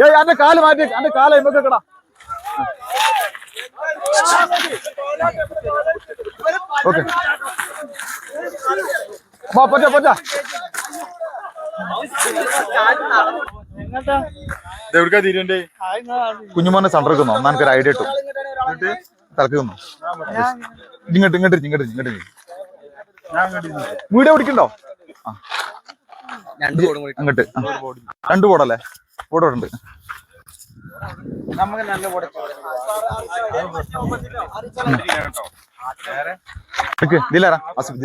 ഏയ് അന്റെ കാൽ മാറ്റി അന്റെ കാല എമ്മക്കെടാ ഓക്കെ. പറ്റ പറ്റ. എവിടുക്കാ തീരണ്ടേ കുഞ്ഞുമോനെ സണ്ടർക്കുന്നോ എന്നാ ഒരു ഐഡിയ ഇട്ടു തിളക്കുന്നു ഇങ്ങോട്ട് ഇങ്ങോട്ട് ഇങ്ങോട്ട് ഇങ്ങോട്ട്. വീഡിയോ പിടിക്കണ്ടോ. അങ്ങോട്ട്. രണ്ടു രണ്ട് ബോർഡല്ലേ? ബോർഡ് ഉണ്ട്. നമുക്ക് നല്ല ഇതിലാരാ? അസിഫ്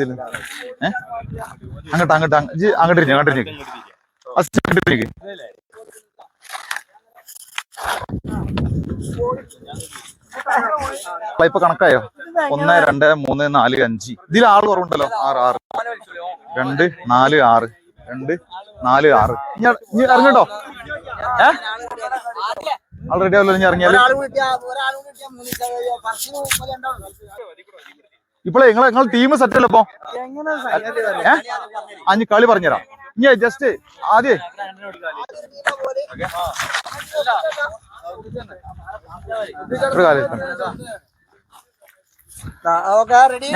അങ്ങോട്ട് അങ്ങോട്ട് അങ്ങോട്ട് ഇരിക്ക്, അങ്ങോട്ട് ഇരിക്ക്. അസിഫ് ഇങ്ങോട്ട് ഇരിക്ക്. ഇപ്പൊ കണക്കായോ? ഒന്ന് രണ്ട് മൂന്ന് നാല് അഞ്ച്. ഇതിൽ ആറ് കുറവുണ്ടല്ലോ. ആറ് ആറ്. രണ്ട് നാല് ആറ്. രണ്ട് നാല് ആറ്. ഇനി ഇറ- ഇറങ്ങട്ടോ ആൾറെഡി ആവല്ലോ ഇറങ്ങിയാൽ ഇറങ്ങിയാൽ ഇപ്പോഴേ നിങ്ങൾ നിങ്ങൾ ടീം സെറ്റ് അല്ലപ്പോ ഇപ്പൊ? ഏ? അഞ്ഞ് കളി പറഞ്ഞുതരാം. ഇനി ജസ്റ്റ് ആദ്യേ.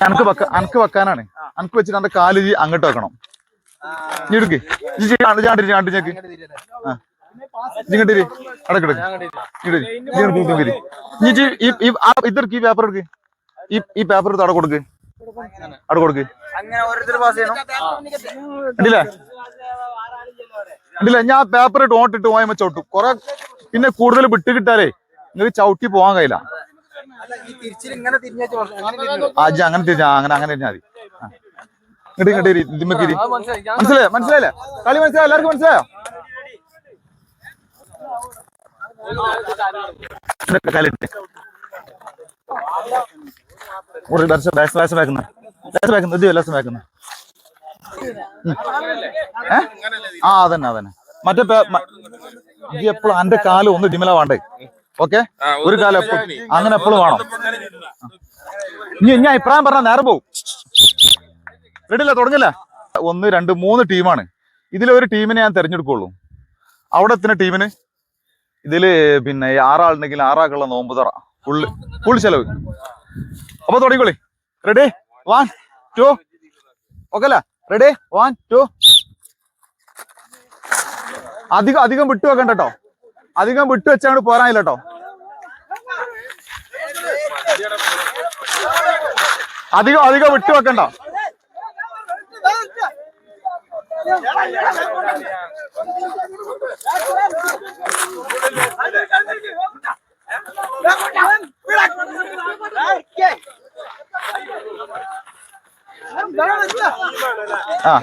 അനക്ക് വെക്ക അനക്ക് വെക്കാനാണ്. അനക്ക് വെച്ചിട്ട് എന്റെ കാൽ അങ്ങോട്ട് വെക്കണം. നീ എടുക്ക്. ഇജ്ജ് ചാണ്ട് ഇങ്ങോട്ടിരി ഈ പേപ്പർ എടുക്ക്. ഈ ഈ പേപ്പർ എടുത്ത് അവിടെ കൊടുക്ക്. അവിടെ കൊടുക്ക്. കണ്ടില്ലേ? കണ്ടില്ലേ? ഞാൻ പേപ്പർ ഇട്ട് ഓട്ടിട്ട് പോയമ്മ ചവിട്ടും. കൊറേ പിന്നെ കൂടുതൽ വിട്ട് കിട്ടാലേ നിങ്ങൾ ചവിട്ടി പോവാൻ കഴിയില്ല. അങ്ങനെ തിരിഞ്ഞാ അങ്ങനെ അങ്ങനെ തന്നെ മതി. ഇങ്ങോട്ട് ഇങ്ങോട്ട് മനസ്സിലായില്ലേ? കളി മനസ്സിലായോ? എല്ലാവർക്കും മനസ്സിലായോ? കാലിട്ട് ഒരു ഡർസ് ഇത് ആ അതന്നെ അതന്നെ. മറ്റേ എപ്പോഴും എന്റെ കാൽ ഒന്ന് ഡിമല വേണ്ടേ? ഓക്കെ? ഒരു കാലം എപ്പോഴും അങ്ങനെ എപ്പോഴും വേണം. ഇനി ഞാൻ അഭിപ്രായം പറഞ്ഞാൽ നേരെ പോവും. റെഡിയല്ല തുടങ്ങില്ല? ഒന്ന് രണ്ട് മൂന്ന് ടീമാണ് ഇതിലൊരു ടീമിനെ ഞാൻ തെരഞ്ഞെടുക്കുള്ളൂ. അവിടെ എത്തുന്ന ടീമിന് ഇതിൽ പിന്നെ ആറാളുണ്ടെങ്കിൽ ആറാക്കുള്ള നോമ്പ് തറ. ഫുള്ള് ഫുൾ ചെലവ്. അപ്പൊ തുടങ്ങിക്കോളി. റെഡി വൺ ടു ഓക്കെ അല്ല റെഡി വൺ ടു അധികം അധികം വിട്ടു വെക്കണ്ട കേട്ടോ അധികം വിട്ടു വെച്ചാണ് പോരാനില്ല കേട്ടോ അധികം അധികം വിട്ടു വെക്കണ്ട. ആ.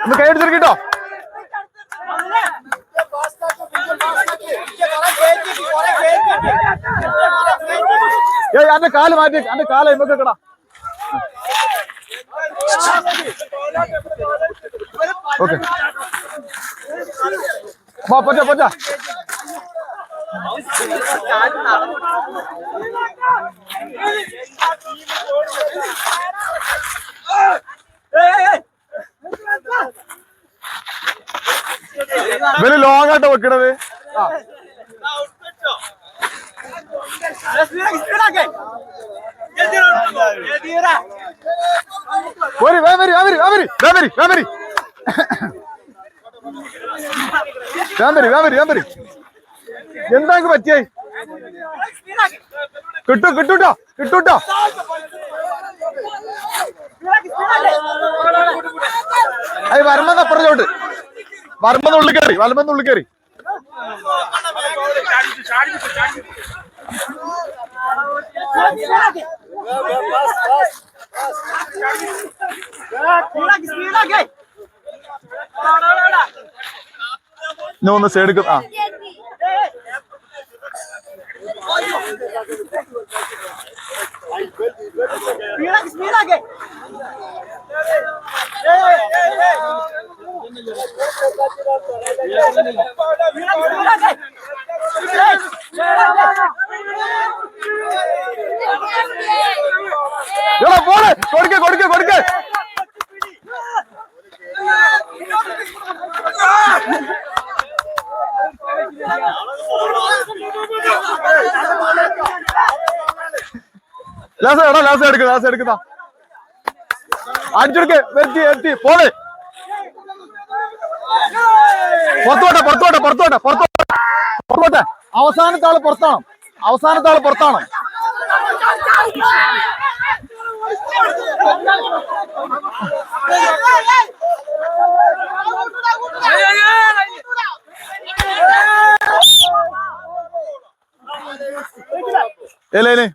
ഒന്ന് കൈ എടുത്തിരിക്കട്ടോ അവന്റെ കാൽ മാറ്റി അവന്റെ കാല ഇമ്മക്ക് കടാ ഓക്കെ. വാ പറ്റ പറ്റ ഇവർ ലോങ്ങാട്ടോ വെക്കണത്. ആ. ഒരു വേവരി വേവരി വേവരി വേവരി വേവരി വേവരി വേവരി വേവരി എന്താ പറ്റിയേ? കിട്ടു കിട്ടൂട്ടോ കിട്ടൂട്ടോ. അത് വരുമ്പോ അപ്പുറത്തോട്ട്. വരുമ്പോ ഉള്ളിൽ കയറി വരുമ്പോ ഉള്ളിൽ കയറി. ഇന്ന് ഒന്ന് സൈഡ് ആ ലാസ് എടാ ലാസ് എടുക്ക് ലാസ് എടുക്കുന്ന അടിച്ചെടുക്ക് എത്തി എത്തി പോലെ പുറത്തോട്ടെ പുറത്തോട്ടെ പുറത്തോട്ടെ പുറത്തോട്ടെ പുറത്തോട്ടെ അവസാനത്തെ ആള് പുറത്താണ് അവസാനത്തെ ആള് പുറത്താണ് ഏലേന്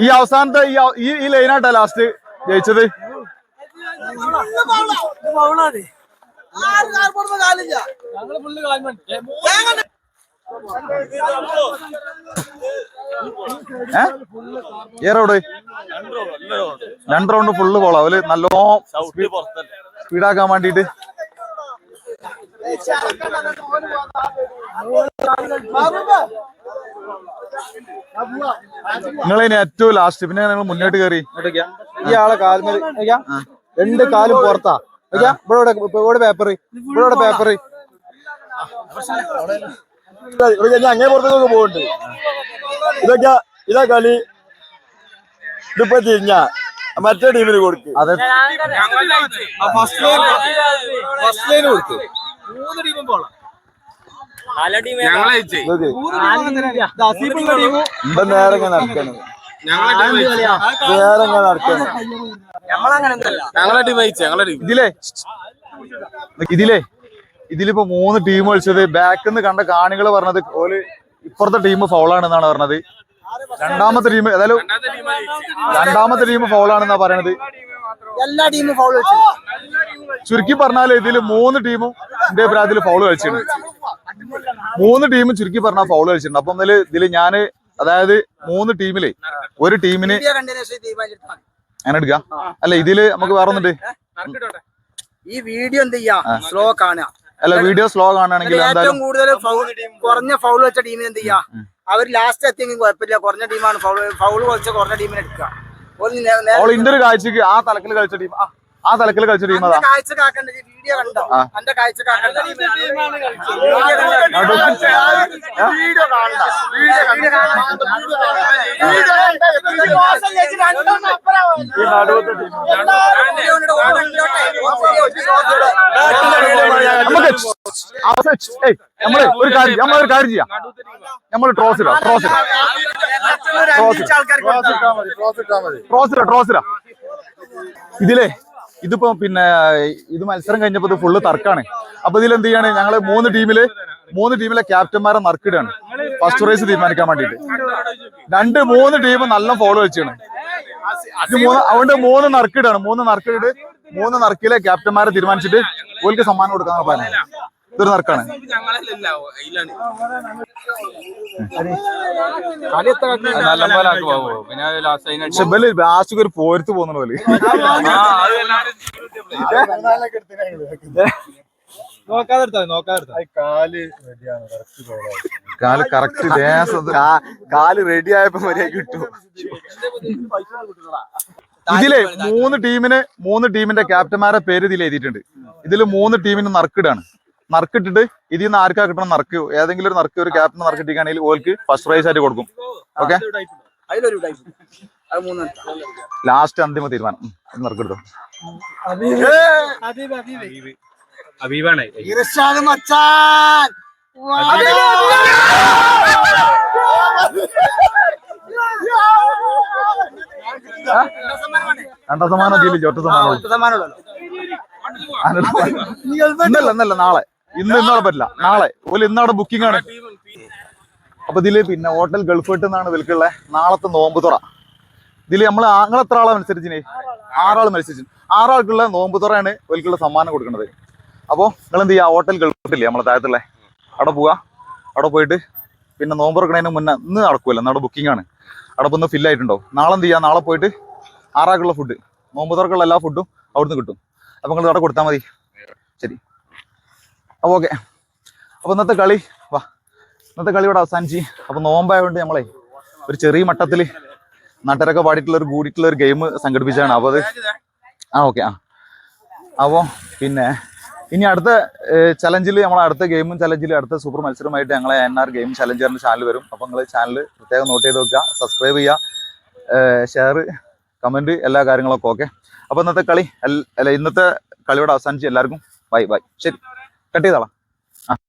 ഈ അവസാനത്തെ ഈ ഈ ലൈനായിട്ടാ ലാസ്റ്റ് ജയിച്ചത്. രണ്ട് റൗണ്ട് ഫുള്ള് പോളാം അവർ നല്ലോ സ്പീഡാക്കാൻ വേണ്ടിട്ട് നിങ്ങളതിന് ഏറ്റവും ലാസ്റ്റ് പിന്നെ നിങ്ങൾ മുന്നോട്ട് കയറി ഈ ആളെ കാൽമേൽ രണ്ട് കാലും പുറത്താ. ഇവിടെ ഇവിടെ ഇവിടെ പേപ്പർ ഇവിടെ ഇവിടെ പേപ്പർ ഞാൻ അങ്ങനെ പുറത്തേക്ക് പോകുന്നുണ്ട് ഇതൊക്കെ ഇതാ കളി. ഇതിപ്പോ തിരിഞ്ഞ. മറ്റേ ടീമിന് കൊടുക്കും. അതെ. ഫസ്റ്റ് ലൈൻ ഫസ്റ്റ് ലൈൻ കൊടുക്കും. മൂന്ന് ടീമും പോളാം ഇതൊക്കെ അസീബുള്ള ടീമും ഇപ്പൊ നേരെ ഇങ്ങനെ നടക്കണം നേരെ ഇങ്ങനെ നടക്കണം നമ്മളങ്ങനെ ഒന്നല്ല ഞങ്ങളെ ടീം അയച്ചു ഞങ്ങളെ ടീം. ഇതിലേ. ഇതിലേ. ഇതിലിപ്പോ മൂന്ന് ടീം കളിച്ചത് ബാക്കിൽ നിന്ന് കണ്ട കാണികൾ പറഞ്ഞത് ഓൽ ഇപ്പുറത്തെ ടീം ഫൗളാണെന്നാണ് പറഞ്ഞത്. രണ്ടാമത്തെ ടീം ഏതായാലും രണ്ടാമത്തെ ടീം ഫൗളാണെന്നാ പറയണത്. എല്ലാ ടീമും ഫൗൾ ചുരുക്കി പറഞ്ഞാൽ ഇതിൽ മൂന്ന് ടീമും ഇന്ത്യ അഭിപ്രായത്തിൽ ഫൗൾ കളിച്ചിട്ടുണ്ട് മൂന്ന് ടീമും ചുരുക്കി പറഞ്ഞാൽ ഫൗൾ കളിച്ചിട്ടുണ്ട്. അപ്പം ഇതിൽ ഇതിൽ ഞാൻ അതായത് മൂന്ന് ടീമിൽ ഒരു ടീമിന്. അങ്ങനെ എടുക്കാം. അല്ല ഇതിൽ നമുക്ക് വേറെ ഒന്നുണ്ട്. ഈ വീഡിയോ എന്ത് ചെയ്യാ? സ്ലോ കാണുക. അല്ല വീഡിയോ സ്ലോ കാണുകയാണെങ്കിൽ ഏറ്റവും കൂടുതൽ ഫൗൾ കുറഞ്ഞ ഫൗൾ വെച്ച ടീമിന് എന്ത് ചെയ്യാ? അവർ ലാസ്റ്റ് എത്തിയെങ്കിൽ കുഴപ്പമില്ല. കുറഞ്ഞ ടീമാണ് ഫൗൾ ഫൗൾ കുറച്ച് കുറഞ്ഞ ടീമിനെ എടുക്കുക. ഇന്ത്യ ഒരു കാഴ്ചക്ക് ആ തലക്കിൽ കളിച്ച ടീം ആ തലക്കിൽ കളിച്ച ടീം അതാ. കാഴ്ച കാക്കണ്ട വീഡിയോ കണ്ടോ ആ. അന്റെ കാഴ്ച വീഡിയോ കാണണ്ട നമുക്ക് നമ്മൾ ഒരു കാര്യം നമ്മളൊരു കാര്യം ചെയ്യാം നമ്മൾ ട്രോസ് ഇടാം ട്രോസ് ഇടാം ക്രോസ് ഇട്ടാ മതി ക്രോസ് ഇട്ടാ മതി ട്രോസ് ഇടാം ട്രോസ് ഇടാം ഇതിലേ ഇതിപ്പോ പിന്നെ ഇത് മത്സരം കഴിഞ്ഞപ്പോ ഇത് ഫുള്ള് തർക്കാണ്. അപ്പൊ ഇതിൽ എന്ത് ചെയ്യാണ് ഞങ്ങൾ മൂന്ന് ടീമിൽ മൂന്ന് ടീമിലെ ക്യാപ്റ്റന്മാരെ നറുക്കിടാണ് ഫസ്റ്റ് റേസ് തീരുമാനിക്കാൻ വേണ്ടിട്ട് രണ്ട് മൂന്ന് ടീം നല്ല ഫോളോ വെച്ചാണ് അതുകൊണ്ട് മൂന്ന് നറുക്കിടാണ്. മൂന്ന് നറുക്കിട്ട് മൂന്ന് നറുക്കിലെ ക്യാപ്റ്റന്മാരെ തീരുമാനിച്ചിട്ട് ഓൽക്ക് സമ്മാനം കൊടുക്കാൻ പറഞ്ഞത്. ഇതൊരു നറുക്കാണ്. പിന്നെ ലാസ്റ്റ് ലാസ്റ്റ് ഒരു പോരത്ത് പോകുന്ന പോലെ കാൽ കറക്റ്റ് കാൽ റെഡി ആയപ്പോ മര്യാദ കിട്ടും ഇതിലെ മൂന്ന് ടീമിന് മൂന്ന് ടീമിന്റെ ക്യാപ്റ്റന്മാരെ പേര് ഇതിൽ എഴുതിയിട്ടുണ്ട്. ഇതിൽ മൂന്ന് ടീമിന് നറുക്കിടാണ്. നറുക്കിട്ടിട്ട് ഇതിൽ നിന്ന് ആർക്കാ കിട്ടണം നറുക്ക്. ഏതെങ്കിലും ഒരു നറുക്ക് ഒരു ക്യാപ്റ്റൻ നറുക്കിട്ടിക്കുകയാണെങ്കിൽ ഓൽക്ക് ഫസ്റ്റ് പ്രൈസ് ആയിട്ട് കൊടുക്കും. ഓക്കെ ലാസ്റ്റ് അന്തിമ തീരുമാനം. നറുക്കെടുത്തോ അബീബാണ്. ഇർഷാദ് മച്ചാൻ രണ്ടാം സമ്മാനം ഒറ്റ സമ്മാനം ഇന്നല്ല നാളെ. ഇന്ന് ഇന്നവിടെ പറ്റില്ല. നാളെ. ഓൽ ഇന്നവിടെ ബുക്കിംഗ് ആണ്. അപ്പൊ ഇതിൽ പിന്നെ ഹോട്ടൽ ഗൾഫ് ഹട്ട് എന്നാണ് വിൽക്കുള്ള നാളത്തെ നോമ്പ് തുറ. ഇതിൽ നമ്മൾ ആങ്ങൾ എത്ര ആളെ മത്സരിച്ചിന്? ആറാൾ മത്സരിച്ചു. ആറാൾക്കുള്ള നോമ്പ് തുറയാണ് വിൽക്കുള്ള സമ്മാനം കൊടുക്കുന്നത്. അപ്പോൾ നിങ്ങൾ എന്ത് ചെയ്യുക ഹോട്ടൽ ഗൾഫ് ഹട്ടില്ലേ നമ്മളെ താഴത്തുള്ള? അവിടെ പോവുക അവിടെ പോയിട്ട് പിന്നെ നോമ്പ് തുറക്കണതിന് മുന്നേ ഇന്ന് നടക്കുമല്ലോ നമ്മുടെ ബുക്കിംഗ് ആണ്. അവിടെ ഒന്ന് ഫില്ല് ആയിട്ടുണ്ടോ? നാളെ എന്ത് ചെയ്യാ? നാളെ പോയിട്ട് ആറാൾക്കുള്ള ഫുഡ് നോമ്പ് തുറക്കുള്ള എല്ലാ ഫുഡും അവിടുന്ന് കിട്ടും. അപ്പൊ നിങ്ങൾ അവിടെ കൊടുത്താൽ മതി. ശരി. അപ്പോൾ ഓക്കെ അപ്പോൾ ഇന്നത്തെ കളി വാ. ഇന്നത്തെ കളി ഇവിടെ അവസാനിച്ച്. അപ്പോൾ നോമ്പായതുകൊണ്ട് നമ്മളെ ഒരു ചെറിയ മട്ടത്തിൽ നാട്ടുകാരൊക്കെ പാടിയിട്ടുള്ള ഒരു കൂടിയിട്ടുള്ള ഒരു ഗെയിം സംഘടിപ്പിച്ചാണ് അപ്പോൾ അത് ആ ഓക്കെ ആ. അപ്പോൾ പിന്നെ ഇനി അടുത്ത ചലഞ്ചിൽ നമ്മളെ അടുത്ത ഗെയിമും ചലഞ്ചിൽ അടുത്ത സൂപ്പർ മത്സരമായിട്ട് ഞങ്ങളെ എൻ ആർ ഗെയിം ചലഞ്ചറിന്റെ ചാനൽ വരും. അപ്പോൾ നിങ്ങൾ ചാനൽ പ്രത്യേകം നോട്ട് ചെയ്ത് നോക്കുക സബ്സ്ക്രൈബ് ചെയ്യുക ഷെയർ കമന്റ് എല്ലാ കാര്യങ്ങളൊക്കെ ഓക്കെ അപ്പോൾ ഇന്നത്തെ കളി അല്ല ഇന്നത്തെ കളിയോട് അവസാനിച്ച്. എല്ലാവർക്കും ബൈ ബൈ ശരി. കട്ട് ചെയ്തോളാം.